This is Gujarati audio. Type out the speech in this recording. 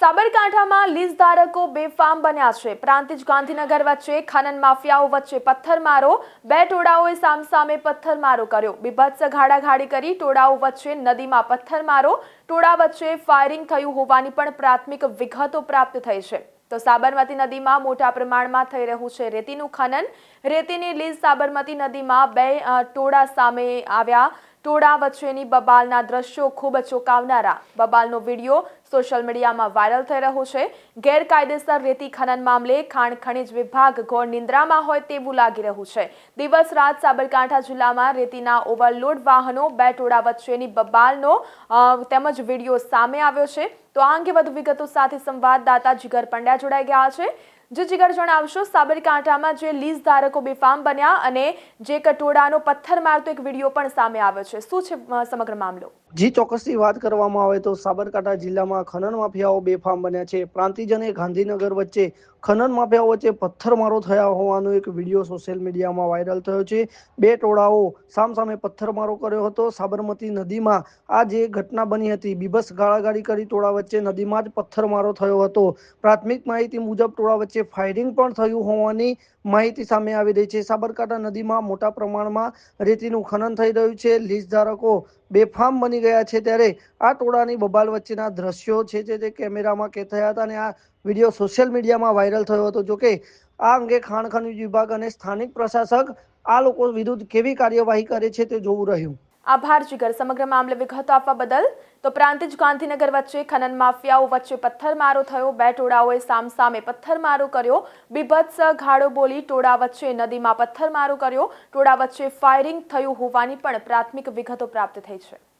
સાબરકાંઠામાં લીઝ ધારકો બેફામ બન્યા છે. પ્રાંતિજ ગાંધીનગર વચ્ચે ખનન માફિયાઓ વચ્ચે પથ્થરમારો. બે ટોળાઓએ સામસામે પથ્થરમારો કર્યો. બીભત્સ ઘાડાઘાડી કરી ટોળાઓ વચ્ચે નદીમાં પથ્થરમારો. ટોળા વચ્ચે ફાયરિંગ થયું હોવાની પણ પ્રાથમિક વિગતો પ્રાપ્ત થઈ છે. તો સાબરમતી નદીમાં મોટા પ્રમાણમાં થઈ રહ્યું છે રેતીનું ખનન. રેતીની લીઝ સાબરમતી નદીમાં બે ટોળા સામે આવ્યા. ટોળા વચ્ચેની બબાલના દ્રશ્યો ખૂબ ચોંકાવનારા. બબાલનો વીડિયો સોશિયલ મીડિયામાં વાયરલ થઈ રહ્યો છે. ગેરકાયદેસર રેતી ખનન મામલે ખાણ ખનિજ વિભાગ ઘોર નિંદ્રામાં હોય તેવું લાગી રહ્યું છે. દિવસ રાત સાબરકાંઠા જિલ્લામાં રેતીના ઓવરલોડ વાહનો બે ટોળા વચ્ચેની બબાલનો તેમજ વીડિયો સામે આવ્યો છે. તો આ અંગે વધુ વિગતો સાથે સંવાદદાતા જીગર પંડ્યા જોડાઈ ગયા છે. જે જીગર, જણાવશો સાબરકાંઠામાં જે લીઝ ધારકો બેફામ બન્યા અને જે કટોળાનો પથ્થર મારતો એક વીડિયો પણ સામે આવ્યો છે. શું છે સમગ્ર મામલો? જી, ચોક્કસથી વાત કરવામાં આવે તો સાબરકાંઠા જિલ્લામાં ખનન માફિયાઓ બેફામ બન્યા છે. પ્રાંતિજને ગાંધીનગર વચ્ચે ખનન માફિયાઓ વચ્ચે પથ્થરમારો થયા હોવાનો એક વીડિયો સોશિયલ મીડિયામાં વાયરલ થયો છે. બે ટોળાઓ સામસામે પથ્થરમારો કર્યો હતો. સાબરમતી નદીમાં આ જે ઘટના બની હતી. બીભસ ગાળાગાળી કરી ટોળા વચ્ચે નદીમાં જ પથ્થરમારો થયો હતો. પ્રાથમિક માહિતી મુજબ ટોળા વચ્ચે ફાયરિંગ પણ થયું હોવાની માહિતી સામે આવી રહી છે. સાબરકાંઠા નદીમાં મોટા પ્રમાણમાં રેતીનું ખનન થઈ રહ્યું છે. લીઝ ધારકો બેફામ બની ગયા છે ત્યારે આ ટોળાની બબાલ વચ્ચેના દ્રશ્યો છે જે તે કેમેરામાં કે થયા હતા અને આ વીડિયો સોશિયલ મીડિયામાં વાયરલ થયો હતો. જોકે આ અંગે ખાણ ખનિજ વિભાગ અને સ્થાનિક પ્રશાસક આ લોકો વિરુદ્ધ કેવી કાર્યવાહી કરે છે તે જોવું રહ્યું. આભાર, જીગર. સમગ્ર મામલે વિગતો આપવા બદલ તો પ્રાંતિજ ગાંધીનગર વચ્ચે ખનન માફિયાઓ વચ્ચે પથ્થરમારો થયો. બે ટોળાઓએ સામસામે પથ્થરમારો કર્યો. બીભત્સ ઘાડો બોલી ટોળા વચ્ચે નદીમાં પથ્થરમારો કર્યો. ટોળા વચ્ચે ફાયરિંગ થયું હોવાની પણ પ્રાથમિક વિગતો પ્રાપ્ત થઈ છે.